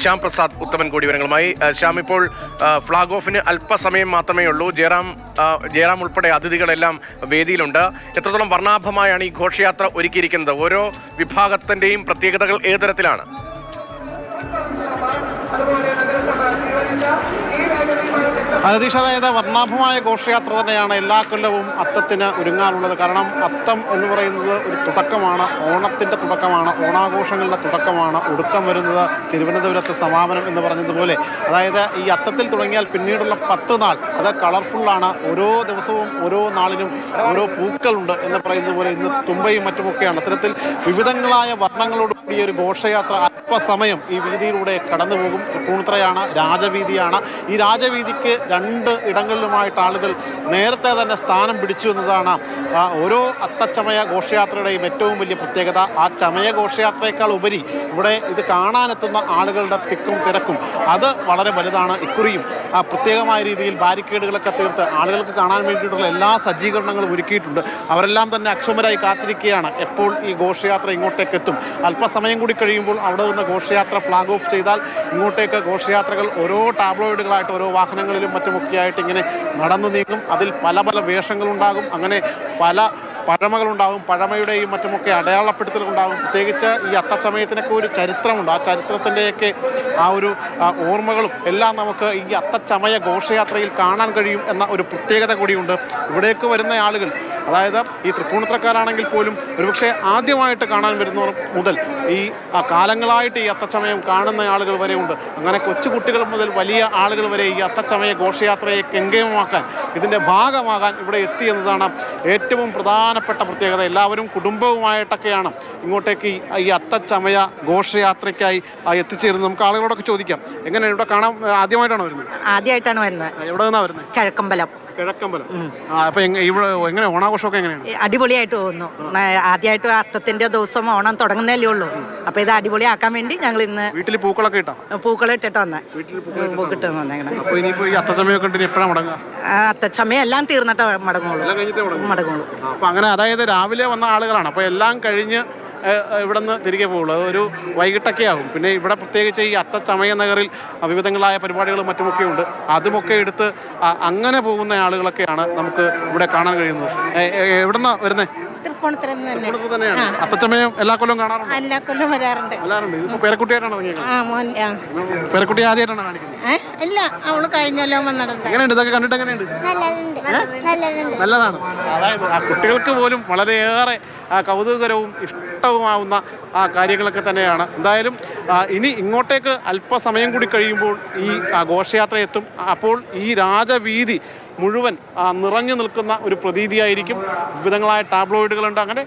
ശ്യാം പ്രസാദ് ഉത്തമൻ കൂടി വിവരങ്ങളുമായി ശ്യാം ഇപ്പോൾ ഫ്ളാഗ് ഓഫിന് അല്പസമയം മാത്രമേ ഉള്ളൂ. ജയറാം ജയറാം ഉൾപ്പെടെ അതിഥികളെല്ലാം വേദിയിലുണ്ട്. എത്രത്തോളം വർണാഭമായാണ് ഈ ഘോഷയാത്ര ഒരുക്കിയിരിക്കുന്നത്? ഓരോ വിഭാഗത്തിന്റെയും പ്രത്യേകതകൾ ഏത് തരത്തിലാണ്? അതായത് വർണാഭമായ ഘോഷയാത്ര തന്നെയാണ് എല്ലാ കൊല്ലവും അത്തത്തിന് ഒരുങ്ങാറുള്ളത്. കാരണം അത്തം എന്ന് പറയുന്നത് ഒരു തുടക്കമാണ് ഓണത്തിന്റെ തുടക്കമാണ് ഓണാഘോഷങ്ങളുടെ തുടക്കമാണ് ഒടുക്കം വരുന്നത് തിരുവനന്തപുരത്ത് സമാപനം എന്ന് പറഞ്ഞതുപോലെ. അതായത് ഈ അത്തത്തിൽ തുടങ്ങിയാൽ പിന്നീടുള്ള പത്ത് നാൾ അത് കളർഫുള്ളാണ്. ഓരോ ദിവസവും ഓരോ നാളിനും ഓരോ പൂക്കളുണ്ട് എന്ന് പറയുന്നത് പോലെ ഇന്ന് തുമ്പയും മറ്റുമൊക്കെയാണ്. അത്തരത്തിൽ വിവിധങ്ങളായ വർണങ്ങളോട് കൂടിയ ഒരു ഘോഷയാത്ര അല്പസമയം ഈ വീതിയിലൂടെ കടന്നു പോകും. തൃപ്പൂണിത്രയാണ് രാജവീതിയാണ്. ഈ രാജവീതിക്ക് രണ്ട് ഇടങ്ങളിലുമായിട്ട് ആളുകൾ നേരത്തെ തന്നെ സ്ഥാനം പിടിച്ചു എന്നതാണ് ഓരോ അത്തച്ചമയ ഘോഷയാത്രയുടെയും ഏറ്റവും വലിയ പ്രത്യേകത. ആ ചമയ ഘോഷയാത്രയേക്കാൾ ഉപരി ഇവിടെ ഇത് കാണാനെത്തുന്ന ആളുകളുടെ തിക്കും തിരക്കും അത് വളരെ വലുതാണ്. ഇക്കുറിയും ആ പ്രത്യേകമായ രീതിയിൽ ബാരിക്കേഡുകളൊക്കെ തീർത്ത് ആളുകൾക്ക് കാണാൻ വേണ്ടിയിട്ടുള്ള എല്ലാ സജ്ജീകരണങ്ങളും ഒരുക്കിയിട്ടുണ്ട്. അവരെല്ലാം തന്നെ അക്ഷമരായി കാത്തിരിക്കുകയാണ്. എപ്പോൾ ഈ ഘോഷയാത്ര ഇങ്ങോട്ടേക്ക് എത്തും അല്പസമയം കൂടി കഴിയുമ്പോൾ അവിടെ നിന്ന് ഘോഷയാത്ര ഫ്ലാഗ് ഓഫ് ചെയ്താൽ ഇങ്ങോട്ടേക്ക് ഘോഷയാത്രകൾ ഓരോ ടാബ്ലോയിഡുകളായിട്ട് ഓരോ വാഹനങ്ങളിലും മറ്റുമൊക്കെയായിട്ട് ഇങ്ങനെ നടന്നു നീങ്ങും. അതിൽ പല പല വേഷങ്ങളുണ്ടാകും. അങ്ങനെ പല പഴമകളുണ്ടാകും പഴമയുടെയും മറ്റുമൊക്കെ അടയാളപ്പെടുത്തലുണ്ടാകും. പ്രത്യേകിച്ച് ഈ അത്തച്ചമയത്തിനൊക്കെ ഒരു ചരിത്രമുണ്ട്. ആ ചരിത്രത്തിന്റെയൊക്കെ ആ ഒരു ഓർമ്മകളും എല്ലാം നമുക്ക് ഈ അത്തച്ചമയ ഘോഷയാത്രയിൽ കാണാൻ കഴിയും എന്ന ഒരു പ്രത്യേകത കൂടിയുണ്ട്. ഇവിടേക്ക് വരുന്ന ആളുകൾ അതായത് ഈ തൃപ്പൂണിത്തറക്കാരാണെങ്കിൽ പോലും ഒരുപക്ഷെ ആദ്യമായിട്ട് കാണാൻ വരുന്നവർ മുതൽ ഈ ആ, കാലങ്ങളായിട്ട് ഈ അത്തച്ചമയം കാണുന്ന ആളുകൾ വരെ ഉണ്ട്. അങ്ങനെ കൊച്ചുകുട്ടികൾ മുതൽ വലിയ ആളുകൾ വരെ ഈ അത്തച്ചമയ ഘോഷയാത്രയെ കെങ്കേമമാക്കാൻ ഇതിന്റെ ഭാഗമാകാൻ ഇവിടെ എത്തി എന്നതാണ് ഏറ്റവും പ്രധാനപ്പെട്ട പ്രത്യേകത. എല്ലാവരും കുടുംബവുമായിട്ടൊക്കെയാണ് ഇങ്ങോട്ടേക്ക് ഈ- അത്തച്ചമയ ഘോഷയാത്രയ്ക്കായി എത്തിച്ചേരുന്നത്. നമുക്ക് ആളുകളോടൊക്കെ ചോദിക്കാം. എങ്ങനെയാണ് ഇവിടെ കാണാൻ ആദ്യമായിട്ടാണ് വരുന്നത്? ആദ്യമായിട്ടാണ് വരുന്നത്. എവിടെ നിന്നാണ് വരുന്നത്? കിഴക്കമ്പലം. കിഴക്കമ്പലം. ഇവിടെ എങ്ങനെ ഓണാഘോഷമൊക്കെ എങ്ങനെയാണ്? അടിപൊളിയായിട്ട് പോകുന്നു ആദ്യമായിട്ട് അത്തത്തിന്റെ ദിവസം ഓണം തുടങ്ങുന്നല്ലേ ഉള്ളൂ. അപ്പൊ ഇത് അടിപൊളിയാക്കാൻ വേണ്ടി ഞങ്ങൾ ഇന്ന് വീട്ടിൽ പൂക്കളൊക്കെ ഇട്ടാ? പൂക്കൾ ഇട്ടിട്ട് വന്നേ. പൂക്കിട്ട് വന്നേക്കണേ അത്തച്ചമയം എല്ലാം തീർന്നിട്ട് മടങ്ങുള്ളൂ. മടങ്ങുള്ളൂ. അപ്പോൾ അങ്ങനെ അതായത് രാവിലെ വന്ന ആളുകളാണ്. അപ്പൊ എല്ലാം കഴിഞ്ഞ് ഇവിടെ നിന്ന് തിരികെ പോകുള്ളൂ. അതൊരു വൈകിട്ടൊക്കെ ആകും. പിന്നെ ഇവിടെ പ്രത്യേകിച്ച് ഈ അത്തച്ചമയ നഗറിൽ വിവിധങ്ങളായ പരിപാടികളും മറ്റുമൊക്കെ ഉണ്ട്. അതുമൊക്കെ എടുത്ത് അങ്ങനെ പോകുന്ന ആളുകളൊക്കെയാണ് നമുക്ക് ഇവിടെ കാണാൻ കഴിയുന്നത്. എവിടെ നിന്നാണ് വരുന്നത് തൃപ്പൂണിത്തറ തന്നെ. ഇവിടുത്തെ തന്നെയാണ്. അത്തച്ചമയം എല്ലാ കൊല്ലവും കാണാറുണ്ട്? എല്ലാ കൊല്ലം വരാറുണ്ട്. പേരക്കുട്ടിയായിട്ടാണ് ആ മോൻ ആ. പേരക്കുട്ടി ആദ്യമായിട്ടാണ് കാണിക്കുന്നത്? ഏ? ഇല്ല അവൾ കഴിഞ്ഞല്ലോ വന്നിട്ടുണ്ട്. എങ്ങനെയുണ്ട്? ഇതൊക്കെ കണ്ടിട്ട് എങ്ങനെയുണ്ട്? നല്ലതുണ്ട്. നല്ലതുണ്ട്. നല്ലതാണ്. അതായത് ആ കുട്ടികൾക്ക് പോലും വളരെയേറെ ആ, കൗതുകകരവും ഇഷ്ടവുമാവുന്ന ആ കാര്യങ്ങളൊക്കെ തന്നെയാണ്. എന്തായാലും ആ, ഇനി ഇങ്ങോട്ടേക്ക് അല്പസമയം കൂടി കഴിയുമ്പോൾ ഈ ആ, ഘോഷയാത്ര എത്തും അപ്പോൾ ഈ രാജവീതി മുഴുവൻ നിറഞ്ഞു നിൽക്കുന്ന ഒരു പ്രതീതിയായിരിക്കും. വിവിധങ്ങളായ ടാബ്ലോയിഡുകളുണ്ട്. അങ്ങനെ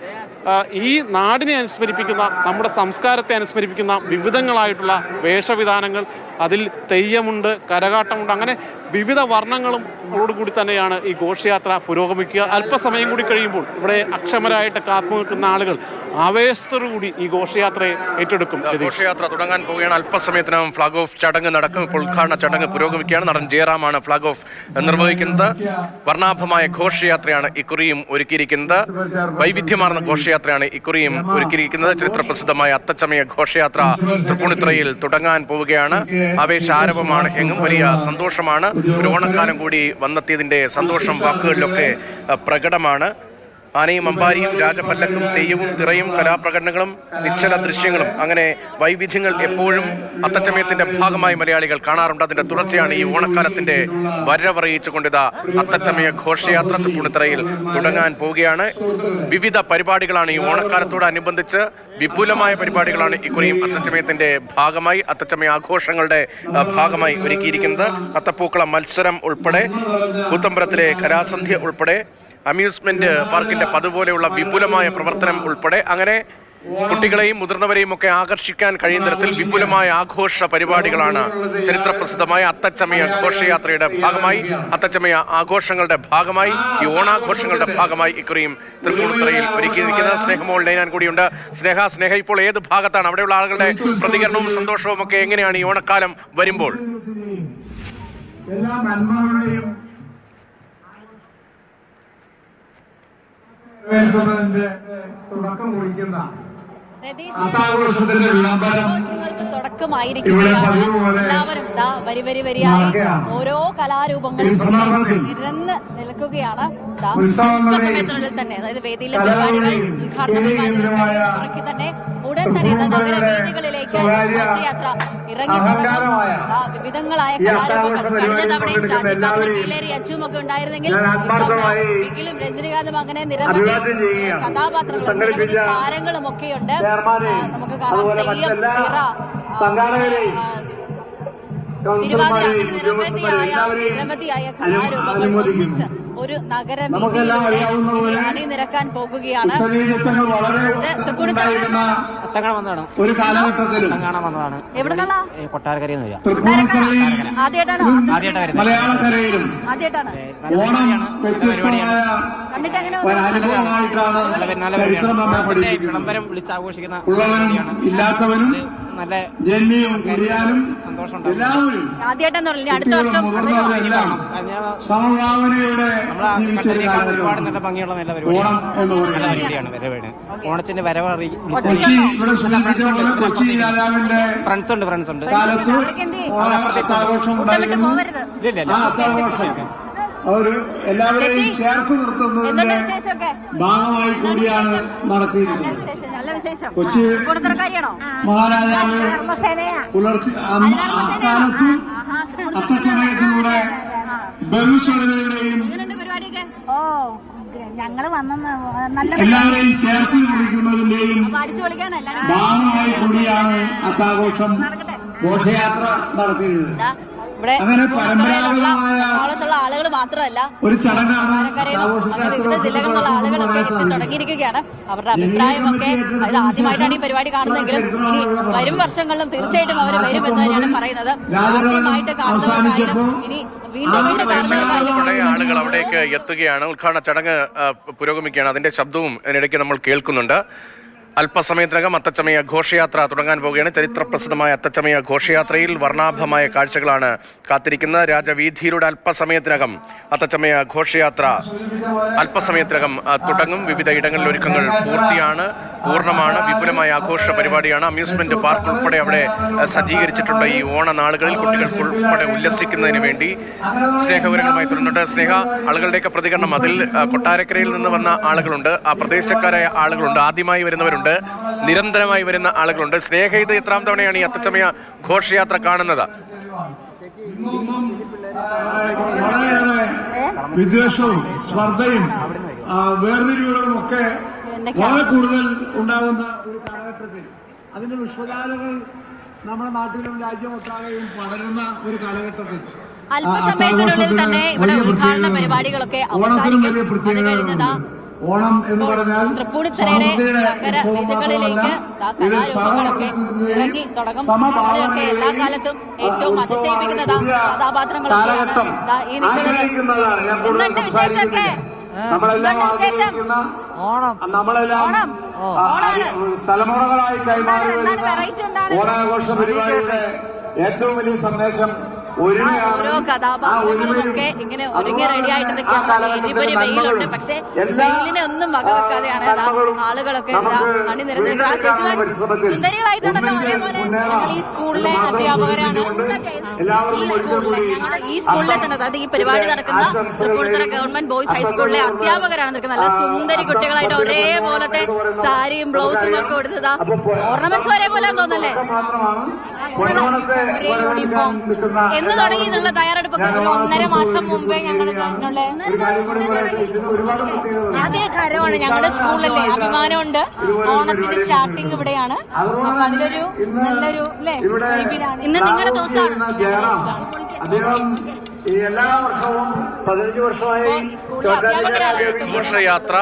ഈ നാടിനെ അനുസ്മരിപ്പിക്കുന്ന നമ്മുടെ സംസ്കാരത്തെ അനുസ്മരിപ്പിക്കുന്ന വിവിധങ്ങളായിട്ടുള്ള വേഷവിധാനങ്ങൾ അതിൽ തെയ്യമുണ്ട് കരകാട്ടമുണ്ട് അങ്ങനെ വിവിധ വർണങ്ങളും കൂടി തന്നെയാണ് ഈ ഘോഷയാത്ര പുരോഗമിക്കുക. അല്പസമയം കൂടി കഴിയുമ്പോൾ ഇവിടെ അക്ഷമരായിട്ട് കാത്തു നിൽക്കുന്ന ആളുകൾ ആവേശത്തോടുകൂടി ഈ ഘോഷയാത്രയെ ഏറ്റെടുക്കും. ഘോഷയാത്ര തുടങ്ങാൻ പോവുകയാണ്. അല്പസമയത്തിനകം ഫ്ലാഗ് ഓഫ് ചടങ്ങ് നടക്കും. ഇപ്പോൾ ഉദ്ഘാടന ചടങ്ങ് പുരോഗമിക്കുകയാണ്. നടൻ ജയറാമാണ് ഫ്ലാഗ് ഓഫ് നിർവഹിക്കുന്നത്. വർണാഭമായ ഘോഷയാത്രയാണ് ഇക്കുറിയും ഒരുക്കിയിരിക്കുന്നത്. വൈവിധ്യമാർന്ന ഘോഷയാത്രയാണ് ഇക്കുറിയും ഒരുക്കിയിരിക്കുന്നത്. ചരിത്രപ്രസിദ്ധമായ അത്തച്ചമയ ഘോഷയാത്ര തൃപ്പൂണിത്തുറയിൽ തുടങ്ങാൻ പോവുകയാണ്. ആവേശാരവമാണ് എങ്ങും വലിയ സന്തോഷമാണ്. ഒരു ഓണക്കാലം കൂടി വന്നെത്തിയതിന്റെ സന്തോഷം വാക്കുകളിലൊക്കെ പ്രകടമാണ്. ആനയും അമ്പാരിയും രാജപല്ലക്കും തെയ്യവും തിറയും കലാപ്രകടനങ്ങളും നിശ്ചല ദൃശ്യങ്ങളും അങ്ങനെ വൈവിധ്യങ്ങൾ എപ്പോഴും അത്തച്ചമയത്തിന്റെ ഭാഗമായി മലയാളികൾ കാണാറുണ്ട്. അതിന്റെ തുടർച്ചയാണ് ഈ ഓണക്കാലത്തിന്റെ വരവറിയിച്ചുകൊണ്ട് ഇതാ അത്തച്ചമയ ഘോഷയാത്ര തൃപ്പൂണിത്തറയിൽ തുടങ്ങാൻ പോവുകയാണ്. വിവിധ പരിപാടികളാണ് ഈ ഓണക്കാലത്തോടനുബന്ധിച്ച് വിപുലമായ പരിപാടികളാണ് ഇക്കുറിയും അത്തച്ചമയത്തിന്റെ ഭാഗമായി അത്തച്ചമയ ആഘോഷങ്ങളുടെ ഭാഗമായി ഒരുക്കിയിരിക്കുന്നത്. അത്തപ്പൂക്കള മത്സരം ഉൾപ്പെടെ കൂത്തമ്പലത്തിലെ കലാസന്ധ്യ ഉൾപ്പെടെ അമ്യൂസ്മെന്റ് പാർക്കിന്റെ പതുപോലെയുള്ള വിപുലമായ പ്രവർത്തനം ഉൾപ്പെടെ അങ്ങനെ കുട്ടികളെയും മുതിർന്നവരെയും ഒക്കെ ആകർഷിക്കാൻ കഴിയുന്ന തരത്തിൽ വിപുലമായ ആഘോഷ പരിപാടികളാണ് ചരിത്രപ്രസിദ്ധമായ അത്തച്ചമയ ഘോഷയാത്രയുടെ ഭാഗമായി അത്തച്ചമയ ആഘോഷങ്ങളുടെ ഭാഗമായി ഈ ഓണാഘോഷങ്ങളുടെ ഭാഗമായി ഇക്കുറിയും തൃപ്പൂണിത്തുറയിൽ ഒരുക്കിയിരിക്കുന്ന സ്നേഹമോൾ ലൈനാൻ കൂടിയുണ്ട്. സ്നേഹ സ്നേഹ ഇപ്പോൾ ഏത് ഭാഗത്താണ്? അവിടെയുള്ള ആളുകളുടെ പ്രതികരണവും സന്തോഷവും ഒക്കെ എങ്ങനെയാണ് ഈ ഓണക്കാലം വരുമ്പോൾ? എല്ലാ നന്മകളുടെയും വേൽക്കുന്നതിന്റെ തുടക്കം കുറിക്കുന്ന അത്താഘോഷത്തിന്റെ വിളംബരം ആഘോഷങ്ങൾക്ക് തുടക്കമായിരിക്കുകയാണ്. പതിവ് എല്ലാവരും ദാ വരി വരി വരിയായി ഓരോ കലാരൂപങ്ങളും നിരന്ന് നിൽക്കുകയാണ്. ഉത്സവങ്ങളുടെയും സമയത്തിനുള്ളിൽ തന്നെ അതായത് വേദിയിലെ പരിപാടികൾ മുറയ്ക്ക് തന്നെ ഉടൻ തന്നെ നഗര വേദികളിലേക്ക് ഘോഷയാത്ര ഇറങ്ങി വിവിധങ്ങളായ കലാരൂപങ്ങൾ അത്താഘോഷ കഴിഞ്ഞ തവണയും ഷാജി എല്ലാവരെയും കീലേരി അച്ചും ഒക്കെ ഉണ്ടായിരുന്നെങ്കിൽ എങ്കിലും രജനീകാന്തും അങ്ങനെ നിരവധി. കഥാപാത്രങ്ങളും നിരവധി താരങ്ങളും ഒക്കെയുണ്ട് നമുക്ക് കാണാം. തെയ്യം എല്ലാവരെയും അനുമോദിക്കുന്നു. ഒരു നഗരം അണിനിരക്കാൻ പോകുകയാണ്. ഒരു ഈ കൊട്ടാരക്കരയിൽ ആദ്യമായിട്ടാണ്? മലയാളക്കരയിലും ആദ്യമായിട്ടാണ്. ഓണം വ്യത്യസ്തമായ കണ്ടിട്ട് ഒരു അനുഭവമായിട്ടാണ് നല്ല പരി- നല്ല ചരിത്രം നമ്മെ പഠിപ്പിക്കുന്നത് ഉള്ളവനും ഇല്ലാത്തവനും നല്ല ജന്മിയും കുടിയാനും എല്ലാവരും അടുത്ത വർഷം മുതിർന്നവരെല്ലാം സമഭാവനയുടെ ഒരുപാട് നല്ല ഭംഗിയുള്ള നല്ല ഓണം എന്ന് പറയുന്നത്. ഓണത്തിന്റെ വരവ് കൊച്ചി ഇവിടെ സൂചിപ്പിച്ച പോലെ കൊച്ചി രാജാവിന്റെ ഫ്രണ്ട്സ് ഉണ്ട് ഫ്രണ്ട്സ് ഉണ്ട്. കാലത്ത് അവർക്ക് എന്ത് ചെയ്യും? ഓണ അത്താഘോഷം ഉണ്ടായിരുന്നു. പോവരുത് ഇല്ല ഇല്ല ആ അത്താഘോഷം ഒരു എല്ലാവരെയും ചേർത്ത് നിർത്തുന്നതിന്റെ ഭാഗമായി കൂടിയാണ് വിശേഷം. കൊച്ചി മഹാരാജാവ് പുലർത്തി അക്കാലത്തും അത്തച്ചമയത്തിലൂടെ ബഹുസ്വരതയുടെയും ഞങ്ങൾ വന്ന എല്ലാവരെയും ചേർത്ത് വിളിക്കുന്നതിന്റെയും ഭാഗമായി കൂടിയാണ് അത്താഘോഷം ഘോഷയാത്ര നടത്തിയത് ഇവിടെ എറണാകുളത്തുള്ള ആളുകൾ മാത്രമല്ല. വിവിധ ജില്ലകളിലുള്ള ആളുകളൊക്കെ എത്തി തുടങ്ങിയിരിക്കുകയാണ്. അവരുടെ അഭിപ്രായമൊക്കെ അത് ആദ്യമായിട്ടാണ് ഈ പരിപാടി കാണുന്നതെങ്കിലും ഇനി വരും വർഷങ്ങളിലും തീർച്ചയായിട്ടും അവർ വരും എന്ന് തന്നെയാണ് പറയുന്നത്. ആദ്യമായിട്ട് കാണുന്നവർക്കായാലും ഇനി വീണ്ടും വീണ്ടും ആളുകൾ അവിടേക്ക് എത്തുകയാണ്. ഉദ്ഘാടന ചടങ്ങ് പുരോഗമിക്കുകയാണ്. അതിന്റെ ശബ്ദവും ഇതിനിടയ്ക്ക് നമ്മൾ കേൾക്കുന്നുണ്ട്. അല്പസമയത്തിനകം അത്തച്ചമയ ഘോഷയാത്ര തുടങ്ങാൻ പോവുകയാണ്. ചരിത്ര പ്രസിദ്ധമായ അത്തച്ചമയ ഘോഷയാത്രയിൽ വർണാഭമായ കാഴ്ചകളാണ് കാത്തിരിക്കുന്നത്. രാജവീഥിയിലൂടെ അല്പസമയത്തിനകം അത്തച്ചമയ ഘോഷയാത്ര അല്പസമയത്തിനകം തുടങ്ങും. വിവിധ ഇടങ്ങളിൽ ഒരുക്കങ്ങൾ പൂർത്തിയാണ്. പൂർണമാണ് വിപുലമായ ആഘോഷ പരിപാടിയാണ്. അമ്യൂസ്മെന്റ് പാർക്ക് ഉൾപ്പെടെ അവിടെ സജ്ജീകരിച്ചിട്ടുണ്ട് ഈ ഓണനാളുകളിൽ കുട്ടികൾക്ക് ഉൾപ്പെടെ ഉല്ലസിക്കുന്നതിന് വേണ്ടി. സ്നേഹപരമായി തുടർന്നുണ്ട്. സ്നേഹ ആളുകളുടെയൊക്കെ പ്രതികരണം. അതിൽ കൊട്ടാരക്കരയിൽ നിന്ന് വന്ന ആളുകളുണ്ട്. ആ പ്രദേശക്കാരായ ആളുകളുണ്ട്. ആദ്യമായി വരുന്നവരുണ്ട്. നിരന്തരമായി വരുന്ന ആളുകളുണ്ട്. സ്നേഹ ഇത് എത്രാം തവണയാണ് ഈ അത്തച്ചമയ ഘോഷയാത്ര കാണുന്നത്? വിദ്വേഷവും സ്പർദ്ധയും വേർതിരിവുകളും ഒക്കെ വളരെ കൂടുതൽ ഉണ്ടാകുന്ന ഒരു കാലഘട്ടത്തിൽ അതിന്റെ വിശ്വകാലകൾ നമ്മുടെ നാട്ടിലും രാജ്യമൊട്ടാകെയും പടരുന്ന ഒരു കാലഘട്ടത്തിൽ. അല്പസമയത്തിനുള്ളിൽ തന്നെ ഇവിടെ ഉദ്ഘാടന. പരിപാടികളൊക്കെ അവസാനിക്കും. ഓണം എന്ന് പറഞ്ഞാൽ തൃപ്പൂണിത്തുറയുടെ നഗര വീഥികളിലേക്ക് കലാരൂപങ്ങളൊക്കെ ഇറങ്ങി തുടങ്ങും. സമഭാവനയുടെയും എല്ലാ കാലത്തും ഏറ്റവും അതിശയിപ്പിക്കുന്നതാ കഥാപാത്രങ്ങളൊക്കെയാണ് ഈ നിൽക്കുന്നത്. വിശേഷമൊക്കെ. വിശേഷം? നമ്മളെല്ലാം തലമുറകളായി കൈമാറി വരുന്ന ഓണാഘോഷ പരിപാടിയുടെ ഏറ്റവും വലിയ സന്ദേശം ഓരോ കഥാപാത്രങ്ങളൊക്കെ ഇങ്ങനെ ഒരുങ്ങി റെഡിയായിട്ട് റെഡി ആയിട്ട് എരിപൊരി വെയിലുണ്ട്. പക്ഷെ വെയിലിനെ ഒന്നും വകവെക്കാതെയാണ് ആളുകളൊക്കെ ചേച്ചിമാർ സുന്ദരികളായിട്ടാണല്ലോ അതേപോലെ ഈ സ്കൂളിലെ അധ്യാപകരാണ്. ഈ സ്കൂളിലെ കൂടി ഈ സ്കൂളിലെ തന്നെ അതായത് ഈ പരിപാടി നടക്കുന്ന തൃപ്പൂണിത്തുറ ഗവൺമെന്റ് ബോയ്സ് ഹൈസ്കൂളിലെ അധ്യാപകരാണ് നിൽക്കുന്നത്. നല്ല സുന്ദരി കുട്ടികളായിട്ട് ഒരേപോലത്തെ സാരിയും ബ്ലൗസും ഒക്കെ കൊടുത്തതാ ഓർണമെന്റ്സ് ഒരേപോലെ തോന്നല്ലേ? യൂണിഫോം എന്ന് തുടങ്ങി എന്നുള്ള തയ്യാറെടുപ്പൊക്കെ ഒരു ഒന്നര മാസം മുമ്പേ ഞങ്ങൾ ഒരു കാര്യം കൂടി പറയട്ടെ ഇതിന് ഒരുപാട് പ്രത്യേകത ആദ്യമായിട്ട് ഹരമാണ് ഞങ്ങളുടെ സ്കൂളല്ലേ അഭിമാനമുണ്ട്. ഓണത്തിന്റെ സ്റ്റാർട്ടിങ് ഇവിടെയാണ്. അപ്പൊ അതിലൊരു നല്ലൊരു അല്ലേ ഇവിടെ ഇന്ന് നിങ്ങളുടെ ദിവസമാണ്. എല്ലാ വർഷവും പതിനഞ്ച് വർഷമായി ഘോഷയാത്ര